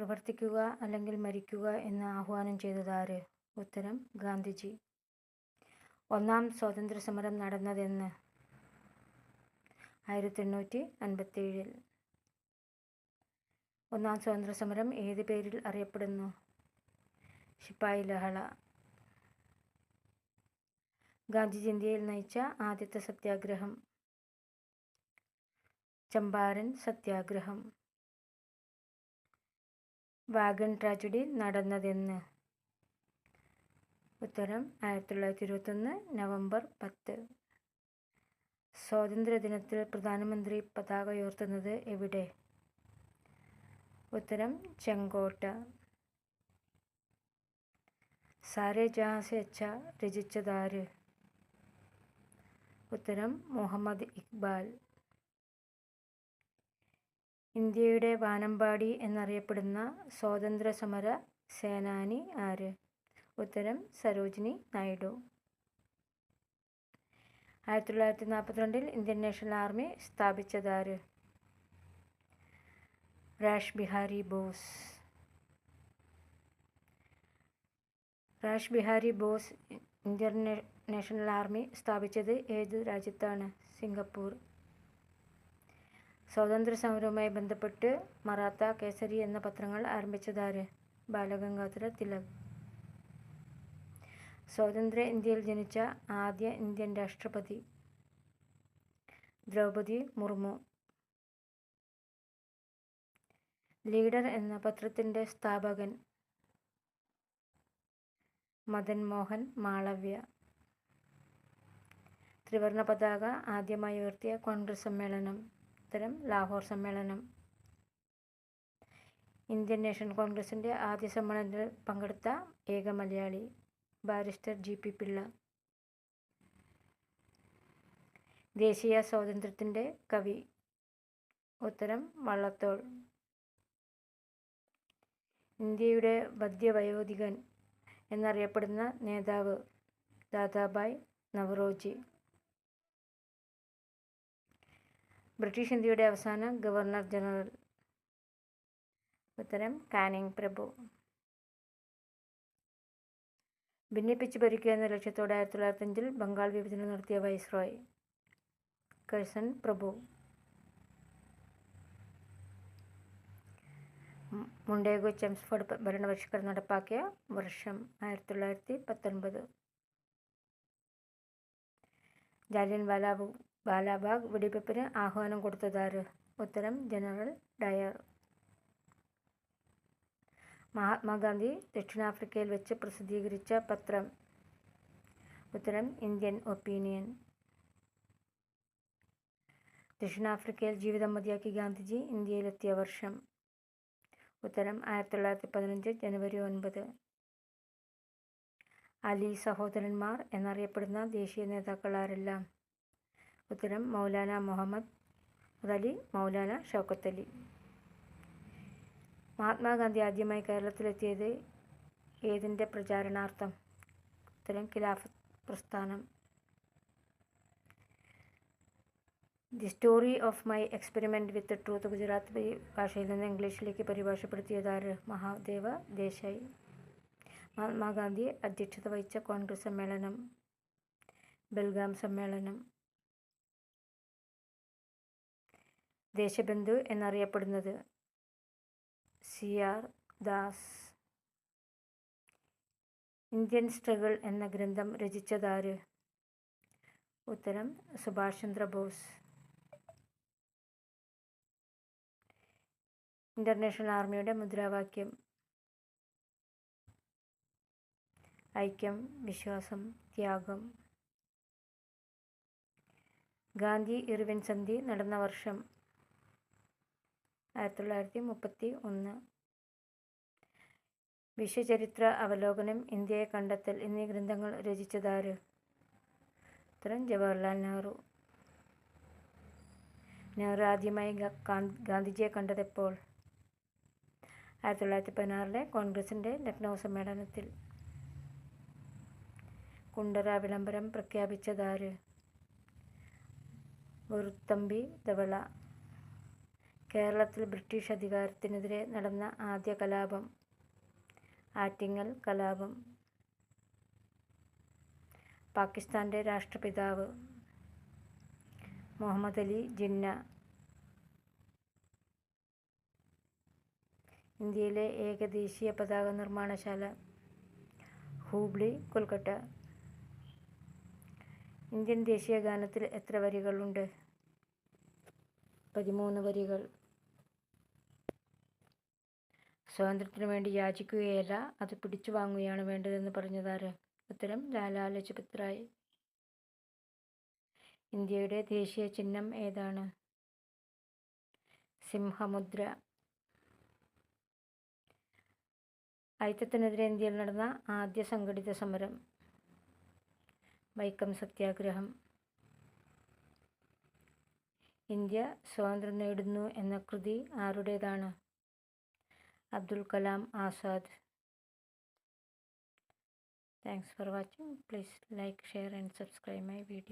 പ്രവർത്തിക്കുക അല്ലെങ്കിൽ മരിക്കുക എന്ന് ആഹ്വാനം ചെയ്തതാര്? ഉത്തരം ഗാന്ധിജി. ഒന്നാം സ്വാതന്ത്ര്യ സമരം നടന്നതെന്ന്. ആയിരത്തി എണ്ണൂറ്റി അൻപത്തേഴിൽ ഒന്നാം സ്വാതന്ത്ര്യ സമരം ഏത് പേരിൽ അറിയപ്പെടുന്നു? ശിപ്പായി ലഹള. ഗാന്ധിജി ഇന്ത്യയിൽ നയിച്ച ആദ്യത്തെ സത്യാഗ്രഹം. ചമ്പാരൻ സത്യാഗ്രഹം. വാഗൺ ട്രാജഡി നടന്നതെന്ന്. ഉത്തരം ആയിരത്തി തൊള്ളായിരത്തി ഇരുപത്തൊന്ന് നവംബർ പത്ത്. സ്വാതന്ത്ര്യദിനത്തിൽ പ്രധാനമന്ത്രി പതാക ഉയർത്തുന്നത് എവിടെ? ഉത്തരം ചെങ്കോട്ട. സാരേ ജഹാം സെ അച്ഛ രചിച്ചതാര്? ഉത്തരം മുഹമ്മദ് ഇക്ബാൽ. ഇന്ത്യയുടെ വാനമ്പാടി എന്നറിയപ്പെടുന്ന സ്വാതന്ത്ര്യ സമര സേനാനി ആര്? ഉത്തരം സരോജിനി നായിഡു. ആയിരത്തി തൊള്ളായിരത്തി നാൽപ്പത്തിരണ്ടിൽ Indian national Army സ്ഥാപിച്ചതാര്? Rash Bihari Bose. Rash Bihari Bose Indian national army സ്ഥാപിച്ചത് ഏത് രാജ്യത്താണ്? സിംഗപ്പൂർ. സ്വാതന്ത്ര്യ സമരവുമായി ബന്ധപ്പെട്ട് മറാത്ത കേസരി എന്ന പത്രങ്ങൾ ആരംഭിച്ചതാര്? ബാലഗംഗാധര തിലക്. സ്വാതന്ത്ര്യ ഇന്ത്യയിൽ ജനിച്ച ആദ്യ ഇന്ത്യൻ രാഷ്ട്രപതി ദ്രൗപദി മുർമു. ലീഡർ എന്ന പത്രത്തിന്റെ സ്ഥാപകൻ മദൻ മോഹൻ മാളവ്യ. ത്രിവർണ പതാക ആദ്യമായി ഉയർത്തിയ കോൺഗ്രസ് സമ്മേളനം. ഉത്തരം ലാഹോർ സമ്മേളനം. ഇന്ത്യൻ നാഷണൽ കോൺഗ്രസിന്റെ ആദ്യ സമ്മേളനത്തിൽ പങ്കെടുത്ത ഏക Malayali barrister G P Pillai. ദേശീയ സ്വാതന്ത്ര്യത്തിന്റെ കവി. ഉത്തരം വള്ളത്തോൾ. ഇന്ത്യയുടെ വദ്യവയോധികൻ എന്നറിയപ്പെടുന്ന നേതാവ് ദാദാബായ് നവറോജി. ബ്രിട്ടീഷ് ഇന്ത്യയുടെ അവസാന ഗവർണർ ജനറൽ ഉത്തരം കാനിങ് പ്രഭു. ഭിന്നിപ്പിച്ച് ഭരിക്കുക എന്ന ലക്ഷ്യത്തോടെ ആയിരത്തി തൊള്ളായിരത്തി അഞ്ചിൽ ബംഗാൾ വിഭജനം നടത്തിയ വൈസ്രോയ് കഴ്സൺ പ്രഭു. മുണ്ടേഗോ ചെംസ്ഫോർഡ് ഭരണപരിഷ്കരണം നടപ്പാക്കിയ വർഷം ആയിരത്തി തൊള്ളായിരത്തി പത്തൊൻപത് ജാലിയൻ വാലാബു ബാലാബാഗ് വെടിവെപ്പിന് ആഹ്വാനം കൊടുത്തതാര്? ഉത്തരം ജനറൽ ഡയർ. മഹാത്മാഗാന്ധി ദക്ഷിണാഫ്രിക്കയിൽ വെച്ച് പ്രസിദ്ധീകരിച്ച പത്രം. ഉത്തരം ഇന്ത്യൻ ഒപ്പീനിയൻ. ദക്ഷിണാഫ്രിക്കയിൽ ജീവിതം മതിയാക്കി ഗാന്ധിജി ഇന്ത്യയിലെത്തിയ വർഷം. ഉത്തരം ആയിരത്തി തൊള്ളായിരത്തി പതിനഞ്ച് ജനുവരി ഒൻപത്. അലി സഹോദരന്മാർ എന്നറിയപ്പെടുന്ന ദേശീയ നേതാക്കൾ ആരെല്ലാം ഉത്തരം മൗലാന മുഹമ്മദ് അലി മൗലാന ഷൗക്കത്ത് അലി. മഹാത്മാഗാന്ധി ആദ്യമായി കേരളത്തിലെത്തിയത് ഏതിന്റെ പ്രചാരണാർത്ഥം? ഉത്തരം ഖിലാഫത്ത് പ്രസ്ഥാനം. The story of my experiment with truth Gujarat ഭാഷയിൽ നിന്ന് ഇംഗ്ലീഷിലേക്ക് പരിഭാഷപ്പെടുത്തിയതാര് മഹാദേവ ദേശായി. മഹാത്മാഗാന്ധി അധ്യക്ഷത വഹിച്ച കോൺഗ്രസ് സമ്മേളനം ബൽഗാം സമ്മേളനം. ദേശബന്ധു എന്നറിയപ്പെടുന്നത്. C. R. Das. Indian struggle എന്ന ഗ്രന്ഥം രചിച്ചതാര്? ഉത്തരം സുഭാഷ് ചന്ദ്രബോസ് ഇന്റർനാഷണൽ ആർമിയുടെ മുദ്രാവാക്യം. ഐക്യം വിശ്വാസം ത്യാഗം. ഗാന്ധി ഇർവിൻ സന്ധി നടന്ന വർഷം. ആയിരത്തി തൊള്ളായിരത്തി മുപ്പത്തി ഒന്ന് വിശ്വചരിത്ര അവലോകനം ഇന്ത്യയെ കണ്ടെത്തൽ എന്നീ ഗ്രന്ഥങ്ങൾ രചിച്ചതാര്? ഉത്തരം ജവഹർലാൽ നെഹ്റു. നെഹ്റു ആദ്യമായി ഗാന്ധിജിയെ കണ്ടതെപ്പോൾ? ആയിരത്തി തൊള്ളായിരത്തി പതിനാറിലെ കോൺഗ്രസിന്റെ ലക്നൗ സമ്മേളനത്തിൽ. കുണ്ടറ വിളംബരം പ്രഖ്യാപിച്ചതാര്? വെറുത്തമ്പി ധവള. കേരളത്തിൽ ബ്രിട്ടീഷ് അധികാരത്തിനെതിരെ നടന്ന ആദ്യ കലാപം. ആറ്റിങ്ങൽ കലാപം. പാകിസ്ഥാന്റെ രാഷ്ട്രപിതാവ് മുഹമ്മദ് അലി ജിന്ന. ഇന്ത്യയിലെ ഏകദേശീയ പതാക നിർമ്മാണശാല ഹൂബ്ലി കൊൽക്കത്ത ഇന്ത്യൻ ദേശീയ ഗാനത്തിൽ എത്ര വരികളുണ്ട്? പതിമൂന്ന് വരികൾ. സ്വാതന്ത്ര്യത്തിനു വേണ്ടി യാചിക്കുകയല്ല അത് പിടിച്ചു വാങ്ങുകയാണ് വേണ്ടതെന്ന് പറഞ്ഞതാര്? ഉത്തരം ലാലാ ലജപത് റായ് ഇന്ത്യയുടെ ദേശീയ ചിഹ്നം ഏതാണ്? സിംഹമുദ്ര. അയിത്തത്തിനെതിരെ ഇന്ത്യയിൽ നടന്ന ആദ്യ സംഘടിത സമരം. വൈക്കം സത്യാഗ്രഹം. ഇന്ത്യ സ്വാതന്ത്ര്യം നേടുന്നു എന്ന കൃതി ആരുടേതാണ്? Abdul Kalam Asad. Thanks for watching. Please like, share and subscribe my video.